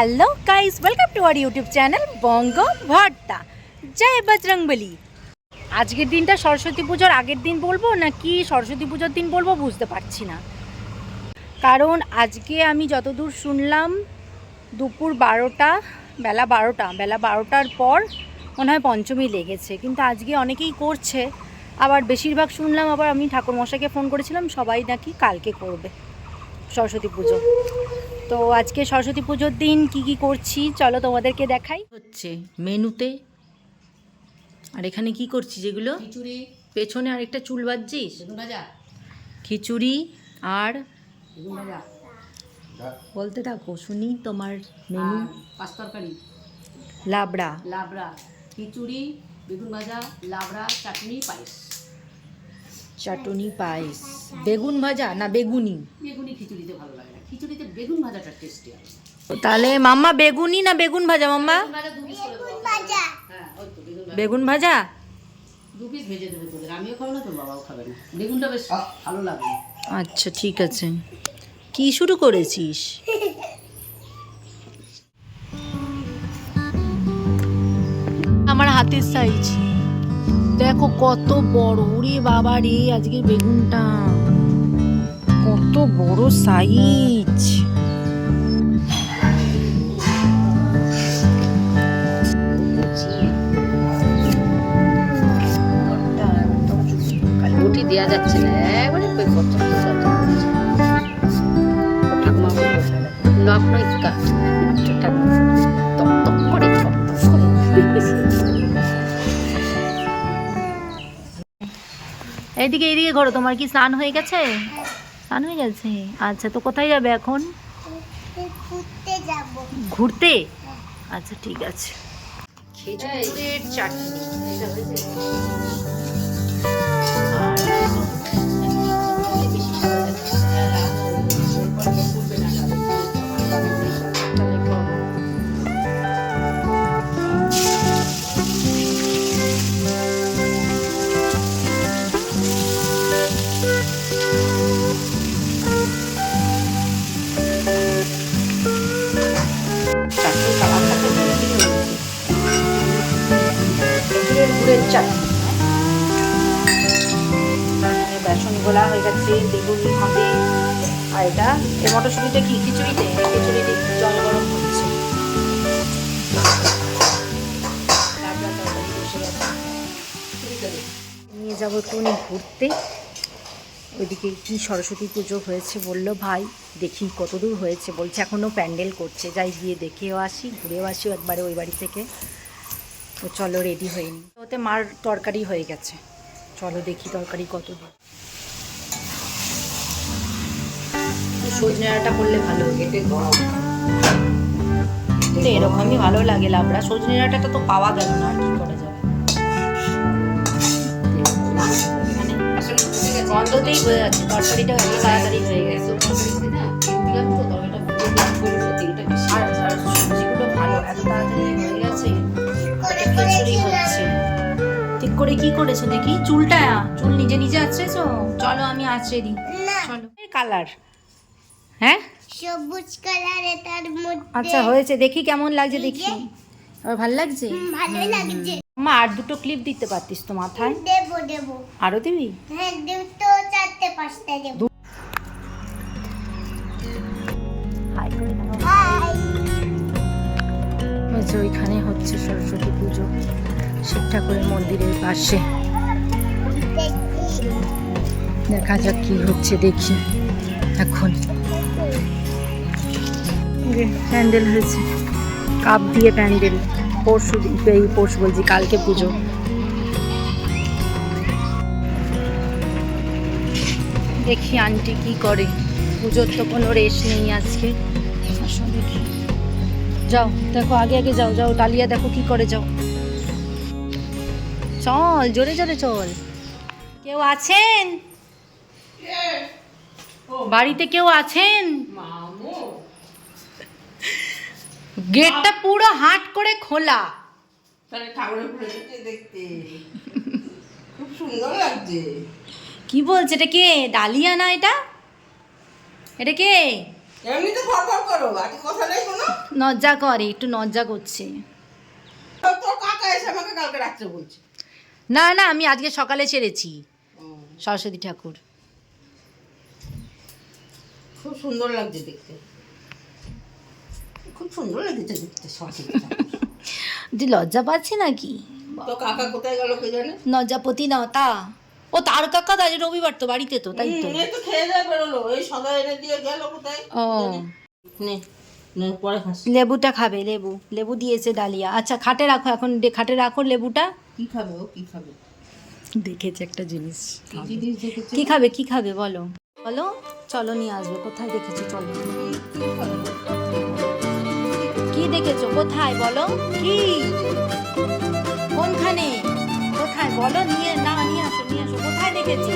Hello guys welcome to our YouTube channel Banga Bhatta জয় বজরংবলী আজকের দিনটা সরস্বতী পুজোর আগের দিন বলব না কি সরস্বতী পুজোর দিন বলব বুঝতে পারছি না। কারণ আজকে আমি যতদূর শুনলাম, দুপুর বারোটা, বেলা বারোটা, বেলা বারোটার পর মনে হয় পঞ্চমী লেগেছে। কিন্তু আজকে অনেকেই করছে, আবার বেশিরভাগ শুনলাম, আবার আমি ঠাকুরমশাইকে ফোন করেছিলাম, সবাই নাকি কালকে করবে সরস্বতী পুজো। তো আজকে সরস্বতী পুজোর দিন কি কি করছি? চলো তোমাদেরকে দেখাই। হচ্ছে মেনুতে আর এখানে কি করছি যেগুলো খিচুড়ি। পেছনে আরেকটা চুল বাজছিস খিচুড়ি আর বলতে থাকো শুনি তোমার মেনু। পাঁচ তরকারি। লাবড়া। লাবড়া। খিচুড়ি বেগুন ভাজা লাবড়া চাটনি পায়েস। চাটনি পায়েস। বেগুন ভাজা না বেগুনি? বেগুনি খিচুড়িতে ভালো লাগে না। খিচুড়িতে বেগুন ভাজাটা টেস্টি আছে তাহলে মাম্মা বেগুনি না বেগুন ভাজা মাম্মা? বেগুন ভাজা হ্যাঁ ওই তো বেগুন ভাজা। বেগুন ভাজা? দু পিস ভেজে দেবে তোদের। আমিও খাব না তোর বাবাও খাবে না। বেগুনটা বেশ ভালো লাগে। আচ্ছা ঠিক আছে। কি শুরু করেছিস? আমার হাতের সাইজ দেখো কত বড়। রে বাবা রে, আজকের বেগুনটা। কত বড় সাইজ দেওয়া যাচ্ছে না, একবারে কত এইদিকে এইদিকে ঘোরো তোমার কি স্নান হয়ে গেছে? স্নান হয়ে গেছে? আচ্ছা তো কোথায় যাবে এখন? ঘুরতে আচ্ছা ঠিক আছে। খেজুরের চাটনি চাটনি। চাটনি গোলা হয়ে গেছে আর এটা, এই মটরশুঁটিটা নিয়ে যাব একটুখানি ঘুরতে। ওইদিকে কি সরস্বতী পুজো হয়েছে বলল, ভাই, দেখি কতদূর হয়েছে। বলছে এখনও প্যান্ডেল করছে। যাই গিয়ে দেখেও আসি, ঘুরেও আসি একবারে ওই বাড়ি থেকে। তো চলো রেডি হয়ে নি। ওতে মার তরকারি হয়ে গেছে। চলো দেখি তরকারি কত দূর সজনেটা করলে ভালো কেটে গরম তো এরকমই ভালো লাগে লাবড়া। সজনে ডাঁটাটা তো পাওয়া গেল না আর কি করা যাবে? মানে গন্ধতেই বোঝা যাচ্ছে তরকারিটা এত তাড়াতাড়ি হয়ে গেছে। আর সবজিগুলো ভালো এত তাড়াতাড়ি হয়ে গেছে করে কি করেছ দেখি? চুলটা চুল নিজে নিজে আছড়েছো চলো আমি আছড়ে দিই। চলো। কালার? হ্যাঁ? সবুজ কালার তার মধ্যে আচ্ছা হয়েছে। দেখি কেমন লাগছে দেখি। আর ভালো লাগছে? ভালো লাগছে। মা আর দুটো ক্লিপ দিতে পারতিস তো মাথায়? দেবো দেবো। আরও দিবি? হ্যাঁ দুটো চারটে পাঁচটা দেবো। হাই। হাই। ওই যে ওইখানে হচ্ছে সরস্বতী পুজো। শিব ঠাকুরের মন্দিরের পাশে। দেখা যাক কি হচ্ছে, দেখি। এখন প্যান্ডেল হয়েছে, কাপ দিয়ে প্যান্ডেল। পরশু এই পরশু বলছি, কালকে পুজো। দেখি আন্টি কি করে। পুজোর তো কোনো রেশ নেই আজকে। যাও, দেখো, আগে আগে যাও যাও, ডালিয়া দেখো কি করে যাও। চল জোরে জোরে চল। কেউ আছেন? বাড়িতে কেউ আছেন? গেটটা পুরো হাট করে খোলা। খুব সুন্দর লাগছে। কি বলছে এটা কে? ডালিয়া না এটা? এটা কে? এমনি তো ফর ফর করো বাকি কথা নেই কোনো। নজ্জা করে একটু নজ্জা করছে। তো তোর কাকা এসে আমাকে কালকে রাত্রে বলছে। না না আমি আজকে সকালে ছেড়েছি। সরস্বতী ঠাকুর। খুব সুন্দর লাগছে দেখতে। খুব সুন্দর লেগেছে দেখতে সরস্বতী ঠাকুর। লজ্জা পাচ্ছি নাকি? তো কাকা কোথায় গেল কে জানে? লজ্জাপতি না তা ও তার কাকা তাই রবিবার তো বাড়িতে তো তাই তো। তো খেয়ে বেরোলো। এই সদা এনে দিয়ে গেল কোথায়? ও। নে নে পরে খাস। লেবুটা খাবে লেবু। লেবু দিয়েছে ডালিয়া। আচ্ছা খাটে রাখো এখন খাটে রাখো লেবুটা। কি খাবে ও? কি খাবে? দেখেছে একটা জিনিস কি জিনিস দেখেছে? কি খাবে কি খাবে বলো? বলো চলো নিয়ে আসবে। কোথায় দেখেছ? চলো। কি দেখেছ? কোথায়? বলো। কি? কোনখানে? কোথায়? বলো নিয়ে না নিয়ে আসো নিয়ে আসো। কোথায় দেখেছ?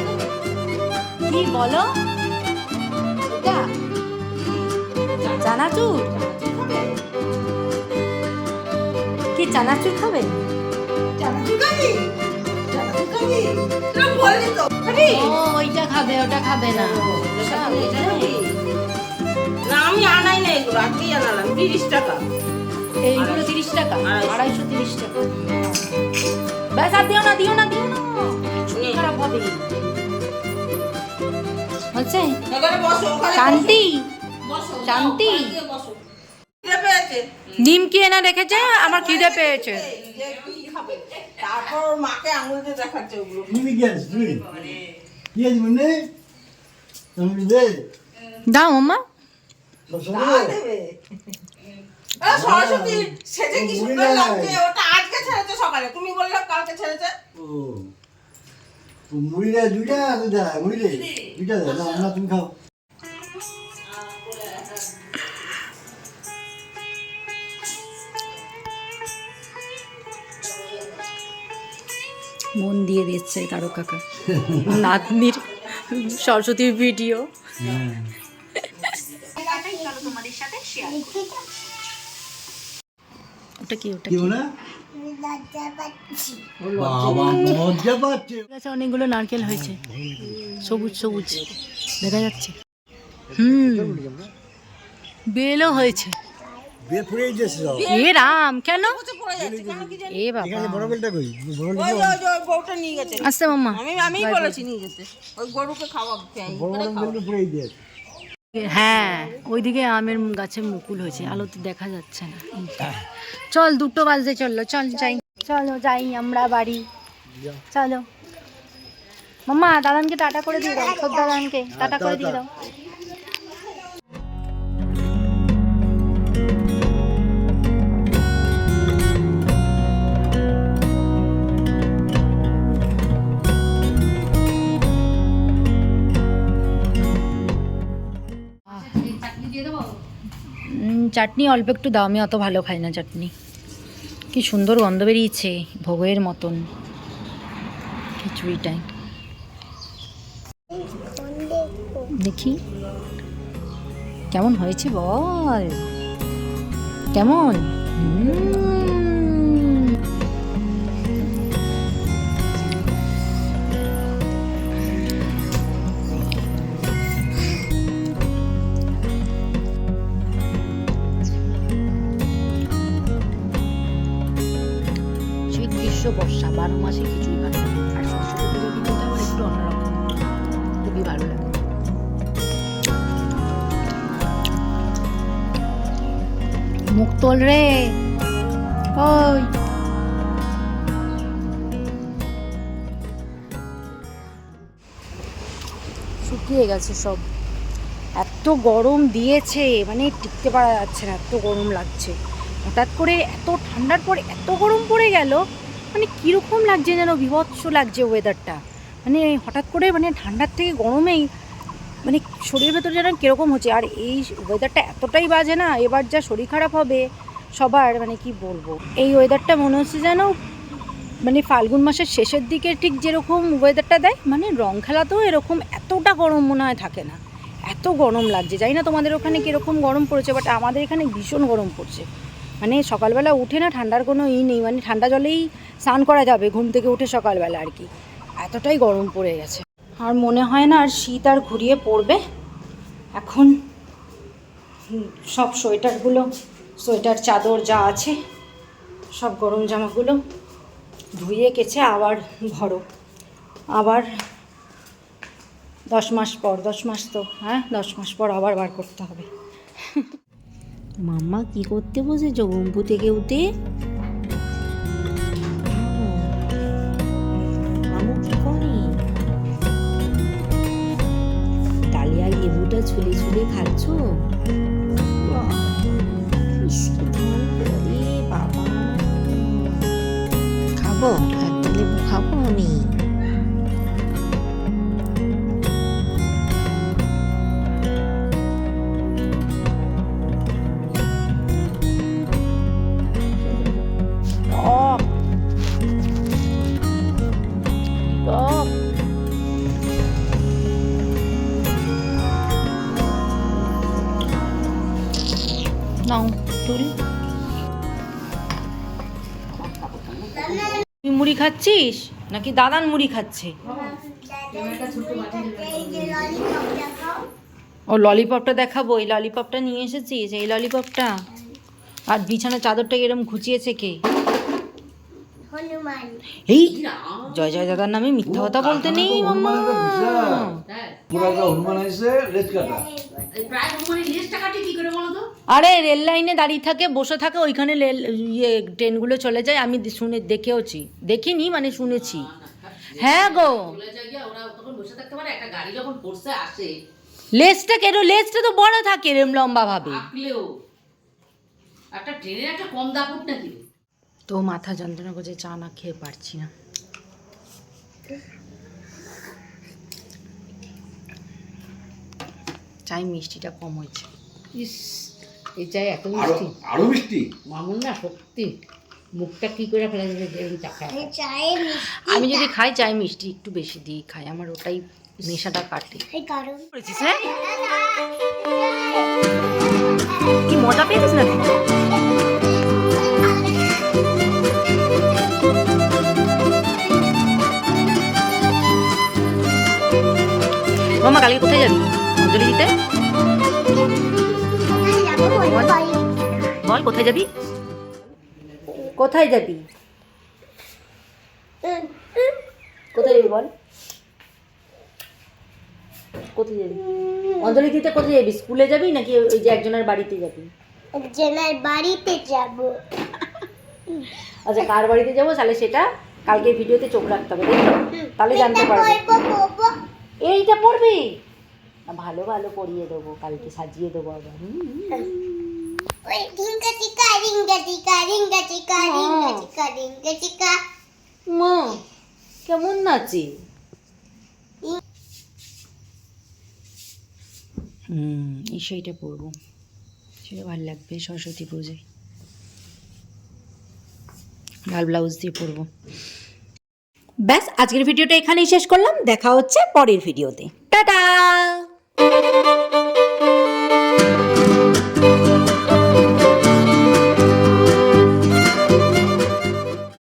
কি বলো? চানাচুর? কি চানাচুর খাবে? ওইটা খাবে ওটা খাবে না। আমি আনাই না এগুলো আজকেই আনালাম তিরিশ টাকা। এইগুলো তিরিশ টাকা? আড়াইশো। তিরিশ টাকা। ব্যাস আর দিও না দিও না দিও না। খারাপ হবে। হচ্ছে এখানে বসো ওখানে শান্তি? শান্তি। যাও, ওখানে গিয়ে বসো। খিদে পেয়েছে? ডিম কি এনে রেখেছে? আমার খিদে পেয়েছে। তারপর মাকে আঙুল দিয়ে দেখাচ্ছে ওগুলো। তুমি কি আছিস তুই কি আছিস মনে তুমি দে। দাও মামা সরস্বতী সেজে কি সুন্দর লাগছে ওটা আজকে ছেড়েছে সকালে। তুমি বললে কালকে ছেড়েছে। ও। ও মুড়ি দে। দুইটা দুইটা দে না না তুমি খাও। মন দিয়ে দিচ্ছে কারও কাকা। নাতনির সরস্বতীর ভিডিও। ওটা কি ওটা অনেকগুলো নারকেল হয়েছে। সবুজ সবুজ। দেখা যাচ্ছে। হুম। বেলও হয়েছে। বিয়ে ফুরে এ রাম কেন? পড়ে যাচ্ছে কেন কি জানি? এ বাবা। বড় বেলটা কই? বড় ওই যে- ওই যে ওই গরুটা নিয়ে গেছে। আসতে মাম্মা। আমি আমি বলেছি নিয়ে যেতে। ওই গরুকে খাওয়াবে বড় বড় বেলটা ফুরে দিয়েছে হ্যাঁ ওইদিকে আমের গাছে মুকুল হয়েছে আলোতে দেখা যাচ্ছে না। চল দুটো বাজতে চলল চল যাই। চলো যাই আমরা বাড়ি। চলো। মাম্মা দাদানকে টাটা করে দিয়ে দাও সব দাদানকে টাটা করে দিয়ে দাও। চাটনি অল্প একটু দাও, আমি অত ভালো খাই না চাটনি। কি সুন্দর গন্ধ বেরিয়েছে, ভোগের মতন। খিচুড়িটাই। দেখি। কেমন হয়েছে বল? কেমন? উম। গ্রীষ্ম বর্ষা, বারো মাসে খিচুড়ি বানানো আর সরস্বতী পুজোর দিনটা আমার একটু অন্যরকম। খুবই ভালো লাগে। মুখ তোল রে। ওই। শুকিয়ে গেছে সব। এত গরম দিয়েছে মানে টিকতে পারা যাচ্ছে না, এত গরম লাগছে। হঠাৎ করে এত ঠান্ডার পরে এত গরম পড়ে গেল। মানে কীরকম লাগছে যেন, বিভৎস লাগছে ওয়েদারটা মানে হঠাৎ করে মানে ঠান্ডার থেকে গরমেই মানে শরীরের ভেতরে যেন কীরকম হচ্ছে? আর এই ওয়েদারটা এতটাই বাজে না? এবার যা শরীর খারাপ হবে, সবার মানে কি বলব? এই ওয়েদারটা মনে হচ্ছে যেন মানে ফাল্গুন মাসের শেষের দিকে ঠিক যেরকম ওয়েদারটা দেয় মানে রং খেলাতেও এরকম এতটা গরম মনে হয় থাকে না। এত গরম লাগছে। জানি না তোমাদের ওখানে কীরকম গরম পড়েছে বাট আমাদের এখানে ভীষণ গরম পড়ছে। মানে সকালবেলা উঠে না ঠান্ডার কোনো ই নেই মানে ঠান্ডা জলেই স্নান করা যাবে ঘুম থেকে উঠে সকালবেলা আর কি। এতটাই গরম পড়ে গেছে। আর মনে হয় না আর শীত আর ঘুরিয়ে পড়বে। এখন সব সোয়েটারগুলো, সোয়েটার, চাদর যা আছে, সব গরম জামাগুলো ধুয়ে কেচে আবার ভরো। আবার দশ মাস পর, দশ মাস তো হ্যাঁ দশ মাস পর আবার বার করতে হবে। মাম্মা কি করতে বসেছো গম্পু থেকে উঠে? মামু কি করে? ডালিয়া লেবুটা ছুলে ছুলে খাচ্ছ? খাব? একটা লেবু খাব আমি। তুই মুড়ি খাচ্ছিস? নাকি দাদান মুড়ি খাচ্ছে? ও ললিপপটা দেখাবো, এই ললিপপটা নিয়ে এসেছিস, এই ললিপপটা? আর বিছানা চাদরটা এরম ঘুচিয়েছে কে? এই জয় জয় দাদার নামে মিথ্যা কথা বলতে নেই মাম্মা। পুরো একটা হনুমান এসে লেজ কাটা। প্রায় লিস্টটা কাটি কি করে বলো তো? আরে রেল লাইনে দাঁড়িয়ে থাকে বসে থাকে ওইখানে রেল ইয়ে ট্রেনগুলো চলে যায়। আমি শুনে দেখেওছি। দেখিনি মানে শুনেছি। হ্যাঁ গো। চলে যায় গিয়ে ওরা তখন বসে থাকতে পারে একটা গাড়ি যখন ফোর্সে আসে। লেজটা কেন? লেজটা তো বড় থাকে এরম লম্বা ভাবে একটা ট্রেনের একটা কম দাপট নাকি? তো মাথা যন্ত্রণা করছে চা না খেয়ে পারছি না। চাই মিষ্টিটা কম হয়েছে। ইস এই চাই এত মিষ্টি? আরও মিষ্টি? মামুন না সত্যি। মুখটা কি করে ফেলে দেবে এরকম চা খায় এই চায়ে মিষ্টি আমি যদি খাই চাই মিষ্টি একটু বেশি দিয়ে খাই। আমার ওটাই নেশাটা কাটে। এই কারণ। করেছিস হ্যাঁ কি মজা পেয়েছিস না মামা কালকে কোথায় যাবি? অঞ্জলি দিতে? বল কোথায় যাবি? কোথায় যাবি? কোথায় যাবি বল? কোথায় যাবি? অঞ্জলি দিতে কোথায় যাবি? স্কুলে যাবি নাকি ওই যে একজনের বাড়িতে যাবি? জেনার বাড়িতে যাব। আচ্ছা কার বাড়িতে যাব? তাহলে সেটা কালকে ভিডিওতে চোখ রাখতে হবে তাই তো? তাহলে জানতে পারবে। এইটা পড়বি ভালো ভালো পরিয়ে দেবো কালকে সাজিয়ে দেবো আবার। মা। কেমন নাচে? হুম এই সেইটা পরবো। সেটা ভালো লাগবে সরস্বতী পুজোয়। লাল ব্লাউজ দিয়ে পরবো। ব্যাস আজকের ভিডিওটা এখানেই শেষ করলাম। দেখা হচ্ছে পরের ভিডিওতে। টাটা!